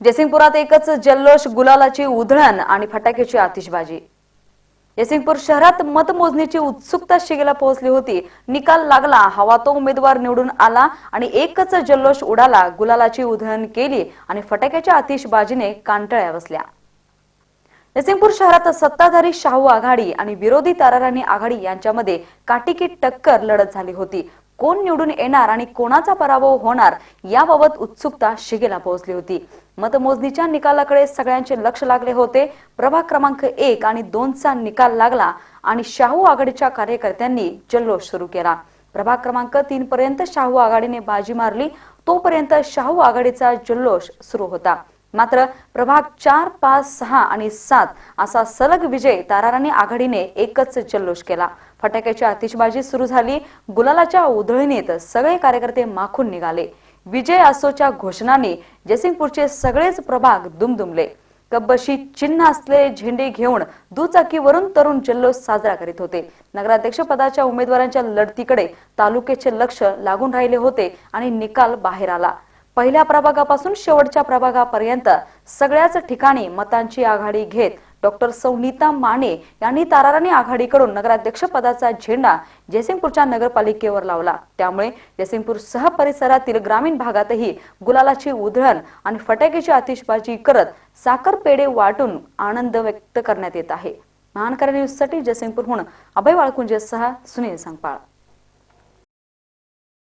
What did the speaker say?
जयसिंगपुरात एकच जल्लोष गुलालाची उधळण आणि फटाक्याची आतिषबाजी. जयसिंगपूर शहरात मतमोजणीची उत्सुकता शिगेला पोहोचली होती. निकाल लागला हवा तो उमेदवार निवडून आला आणि एकच जल्लोष उडाला गुलालाची उधळण केली आणि फटाक्याच्या आतिषबाजीने कांटळ्या बसल्या. जयसिंगपूर शहरात सत्ताधारी शाहू आघाडी आणि विरोधी ताराराणी आघाडी यांच्यामध्ये काटिकी टक्कर लढत झाली होती. कोण निवडून येणार आणि कोणाचा पराभव होणार याबाबत उत्सुकता शिगेला पोहोचली होती. मतमोजणीच्या निकालाकडे सगळ्यांचे लक्ष लागले होते. प्रभाग क्रमांक एक आणि दोनचा निकाल लागला आणि शाहू आघाडीच्या कार्यकर्त्यांनी जल्लोष सुरू केला. प्रभाग क्रमांक तीन पर्यंत शाहू आघाडीने बाजी मारली तोपर्यंत शाहू आघाडीचा जल्लोष सुरू होता. मात्र प्रभाग चार पाच सहा आणि सात असा सलग विजय ताराराणी आघाडीने एकच जल्लोष केला. फटाक्याची आतिषबाजी सुरू झाली. गुलालाच्या उधळणीत सगळे कार्यकर्ते माखून निघाले. विजय असोच्या घोषणाने जयसिंगपूरचे सगळेच प्रभाग दुमदुमले. कब्बशी चिन्ह असलेले झेंडे घेऊन दुचाकीवरून तरुण जल्लोष साजरा करीत होते. नगराध्यक्ष पदाच्या उमेदवारांच्या लढतीकडे तालुक्याचे लक्ष लागून राहिले होते आणि निकाल बाहेर आला. पहिल्या प्रभागापासून शेवटच्या प्रभागापर्यंत सगळ्याच ठिकाणी मतांची आघाडी घेत डॉक्टर सौनीता माने यांनी ताराराणी आघाडीकडून नगराध्यक्ष पदाचा झेंडा जयसिंगपूरच्या नगरपालिकेवर लावला. त्यामुळे जयसिंगपूर सह परिसरातील ग्रामीण भागातही गुलालाची उधळण आणि फटाक्याची आतिषबाजी करत साखर पेढे वाटून आनंद व्यक्त करण्यात येत आहे. महानकर न्यूजसाठी जयसिंगपूरहून अभय वाळकुंजेसह सुनील सांगपाळ.